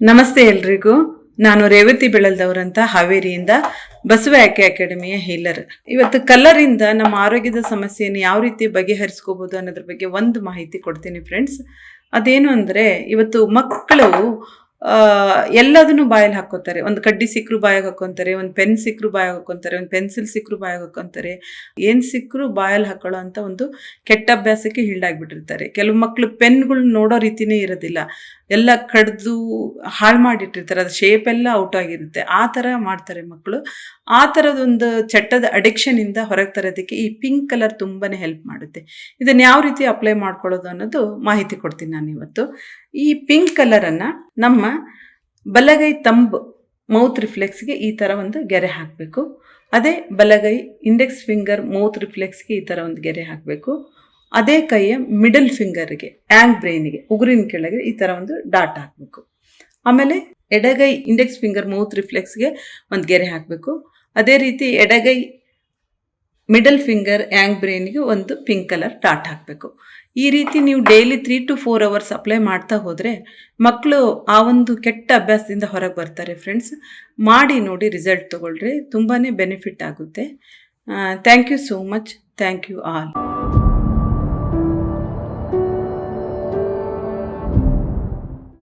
ನಮಸ್ತೆ ಎಲ್ರಿಗೂ. ನಾನು ರೇವತಿ ಬೆಳಲ್ದವರಂತ ಹಾವೇರಿಯಿಂದ ಬಸವ ಆಕೆ ಅಕಾಡೆಮಿಯ ಹೀಲರ್. ಇವತ್ತು ಕಲರಿಂದ ನಮ್ಮ ಆರೋಗ್ಯದ ಸಮಸ್ಯೆಯನ್ನು ಯಾವ ರೀತಿ ಬಗೆಹರಿಸ್ಕೋಬಹುದು ಅನ್ನೋದ್ರ ಬಗ್ಗೆ ಒಂದು ಮಾಹಿತಿ ಕೊಡ್ತೀನಿ ಫ್ರೆಂಡ್ಸ್ ಅದೇನು ಅಂದ್ರೆ, ಇವತ್ತು ಮಕ್ಕಳು ಎಲ್ಲದನ್ನು ಬಾಯಲ್ಲಿ ಹಾಕೋತಾರೆ. ಒಂದು ಕಡ್ಡಿ ಸಿಕ್ಕರು ಬಾಯಿಗೆ ಹಾಕೊಂತಾರೆ, ಒಂದು ಪೆನ್ ಸಿಕ್ಕರು ಬಾಯಿಗೆ ಹಾಕೊಂತಾರೆ, ಒಂದು ಪೆನ್ಸಿಲ್ ಸಿಕ್ಕರು ಬಾಯಿಗೆ ಹಾಕೊಂತಾರೆ. ಏನು ಸಿಕ್ಕರು ಬಾಯಲ್ಲಿ ಹಾಕೊಳ್ಳೋ ಅಂತ ಒಂದು ಕೆಟ್ಟ ಅಭ್ಯಾಸಕ್ಕೆ ಹೀಳಾಗ್ಬಿಟ್ಟಿರ್ತಾರೆ. ಕೆಲವು ಮಕ್ಕಳು ಪೆನ್ಗಳು ನೋಡೋ ರೀತಿನೇ ಇರೋದಿಲ್ಲ. ಎಲ್ಲ ಕಡ್ದು ಹಾಳು ಮಾಡಿಟ್ಟಿರ್ತಾರೆ. ಅದು ಶೇಪ್ ಎಲ್ಲ ಔಟ್ ಆಗಿರುತ್ತೆ. ಆ ಥರ ಮಾಡ್ತಾರೆ ಮಕ್ಕಳು ಆ ಥರದೊಂದು ಚಟ್ಟದ ಅಡಿಕ್ಷನ್ ಇಂದ ಹೊರಗೆ ತರೋದಕ್ಕೆ ಈ ಪಿಂಕ್ ಕಲರ್ ತುಂಬಾನೇ ಹೆಲ್ಪ್ ಮಾಡುತ್ತೆ. ಇದನ್ನು ಯಾವ ರೀತಿ ಅಪ್ಲೈ ಮಾಡ್ಕೊಳ್ಳೋದು ಅನ್ನೋದು ಮಾಹಿತಿ ಕೊಡ್ತೀನಿ ನಾನು ಇವತ್ತು ಈ ಪಿಂಕ್ ಕಲರನ್ನು ನಮ್ಮ ಬಲಗೈ ತಂಬ್ ಮೌತ್ ರಿಫ್ಲೆಕ್ಸ್ಗೆ ಈ ಥರ ಒಂದು ಗೆರೆ ಹಾಕಬೇಕು. ಅದೇ ಬಲಗೈ ಇಂಡೆಕ್ಸ್ ಫಿಂಗರ್ ಮೌತ್ ರಿಫ್ಲೆಕ್ಸ್ಗೆ ಈ ಥರ ಒಂದು ಗೆರೆ ಹಾಕಬೇಕು. ಅದೇ ಕೈಯ ಮಿಡಲ್ ಫಿಂಗರ್ಗೆ ಆ್ಯಂಗ್ ಬ್ರೈನಿಗೆ, ಉಗುರಿನ ಕೆಳಗೆ ಈ ಥರ ಒಂದು ಡಾಟ್ ಹಾಕಬೇಕು. ಆಮೇಲೆ ಎಡಗೈ ಇಂಡೆಕ್ಸ್ ಫಿಂಗರ್ ಮೌತ್ ರಿಫ್ಲೆಕ್ಸ್ಗೆ ಒಂದು ಗೆರೆ ಹಾಕಬೇಕು. ಅದೇ ರೀತಿ ಎಡಗೈ ಮಿಡಲ್ ಫಿಂಗರ್ ಯಾಂಗ್ ಬ್ರೈನ್ಗೆ ಒಂದು ಪಿಂಕ್ ಕಲರ್ ಡಾಟ್ ಹಾಕಬೇಕು. ಈ ರೀತಿ ನೀವು daily three to four hours apply ಮಾಡ್ತಾ ಹೋದರೆ ಮಕ್ಕಳು ಆ ಒಂದು ಕೆಟ್ಟ ಅಭ್ಯಾಸದಿಂದ ಹೊರಗೆ ಬರ್ತಾರೆ ಫ್ರೆಂಡ್ಸ್ ಮಾಡಿ ನೋಡಿ ರಿಸಲ್ಟ್ ತೊಗೊಳ್ರಿ ತುಂಬಾ ಬೆನಿಫಿಟ್ ಆಗುತ್ತೆ. Thank you so much thank you all